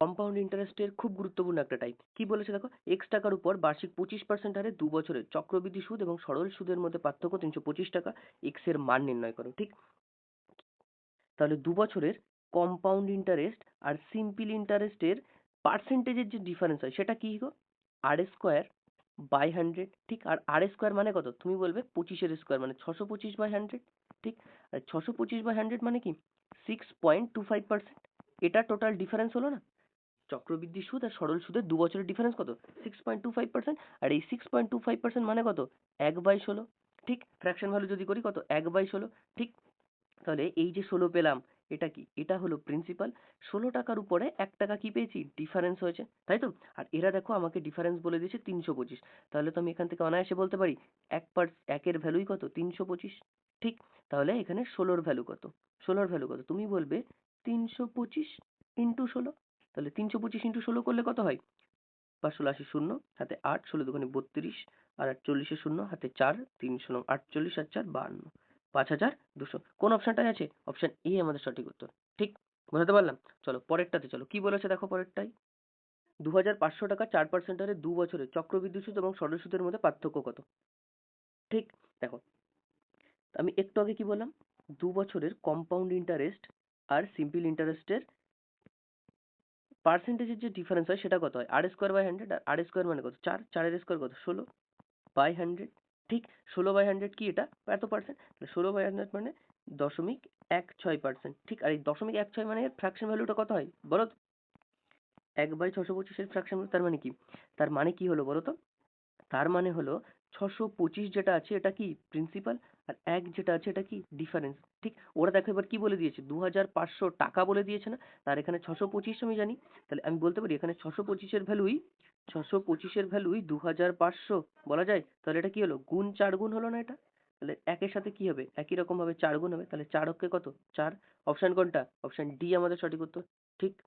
Compound ইন্টারেস্টের খুব গুরুত্বপূর্ণ একটা টাইপ কি বলেছে দেখো? এক্স টাকার উপর বার্ষিক পঁচিশ পার্সেন্ট হারে দু বছরের চক্রবৃদ্ধি সুদ এবং সরল সুদের মধ্যে পার্থক্য তিনশো পঁচিশ টাকা এক্সের মান নির্ণয় করো, ঠিক? তাহলে দু বছরের কম্পাউন্ড ইন্টারেস্ট আর সিম্পল ইন্টারেস্টের পার্সেন্টেজের যে ডিফারেন্স হয়, সেটা কি গো? আর স্কোয়ার বাই হান্ড্রেড ঠিক? আর আর স্কোয়ার মানে কত? তুমি বলবে পঁচিশের স্কোয়ার মানে ছশো পঁচিশ বাই হান্ড্রেড ঠিক? আর ছশো পঁচিশ বাই হান্ড্রেড মানে কি? Six point two five percent এটা টোটাল ডিফারেন্স হলো না? চক্রবৃদ্ধি সুদ আর সরল সুদের দু বছরের ডিফারেন্স কত? Six point two five percent আর এই six point two five percent মানে কত? এক বাই ষোলো। ঠিক? ফ্র্যাকশন ভ্যালু যদি করি কত? এক বাই ষোলো। ঠিক? তাহলে এই যে ষোলো পেলাম, এটা কি? এটা হলো প্রিন্সিপাল ষোলো টাকার উপরে এক টাকা কি পেয়েছি? ডিফারেন্স হয়েছে। তাই তো? আর এরা দেখো আমাকে ডিফারেন্স বলে দিয়েছে তিনশো পঁচিশ। তাহলে তো আমি এখান থেকে অনায়াসে বলতে পারি, এক পার একের ভ্যালুই কত? তিনশো পঁচিশ। ঠিক? তাহলে এখানে ষোলোর ভ্যালু কত? ষোলোর ভ্যালু কত? তুমি বলবে তিনশো পঁচিশ ইন্টু ষোলো। তাহলে তিনশো পঁচিশ ইন্টু ষোলো করলে কত হয়? পাঁচশো আশি শূন্য, হাতে আট, ষোলো দুখানে বত্রিশ, আর আটচল্লিশে শূন্য, হাতে চার তিনশো নং আটচল্লিশ আর চার বাহান্ন পাঁচ হাজার দুশো। কোন অপশনটাই আছে? অপশন এ আমাদের সঠিক উত্তর। ঠিক? বোঝাতে পারলাম? চলো, পরেরটাতে চলো। কি বলেছে দেখো পরেরটাই? দু হাজার পাঁচশো টাকা চার পার্সেন্ট হারে দু বছরে চক্রবৃদ্ধি সুদ এবং সরল সুদের মধ্যে পার্থক্য কত? ঠিক? দেখো। আমি একটু আগে কি বললাম? দু বছরের কম্পাউন্ড ইন্টারেস্ট আর সিম্পল ইন্টারেস্টের পার্সেন্টেজের যে ডিফারেন্স হয়, সেটা কত হয়? R square by hundred R R square মানে কত? চার। চারের স্কোয়ার কত? ষোলো বাই হান্ড্রেড ঠিক? ষোলো বাই হান্ড্রেড কি এটা? এত পার্সেন্ট ষোলো বাই হান্ড্রেড মানে দশমিক এক ছয় পার্সেন্ট ঠিক? আর এই দশমিক এক ছয় মানে ফ্র্যাকশন ভ্যালুটা কত হয়? বলো তো এক বাই ছশো পঁচিশের ফ্র্যাকশন তার মানে কি? তার মানে কি হলো বলো তো তার মানে হলো ছশো পঁচিশ যেটা আছে এটা কি প্রিন্সিপাল আর এক যেটা আছে এটা কি ডিফারেন্স ঠিক, ওরা দেখো এবার কি বলে দিয়েছে? দু হাজার পাঁচশো টাকা বলে দিয়েছে না? তার এখানে ছশো পঁচিশ আমি জানি। তাহলে আমি বলতে পারি এখানে ছশো পঁচিশের ভ্যালুই ছশো পঁচিশের ভ্যালুই দু হাজার পাঁচশো, বলা যায়? তাহলে এটা কি হলো? গুণ চার গুণ হলো না এটা? তাহলে একের সাথে কি হবে? একই রকম ভাবে চার গুণ হবে। তাহলে চার অক্ষে কত? চার। অপশন কোনটা? অপশন ডি আমাদের সঠিক উত্তর। ঠিক?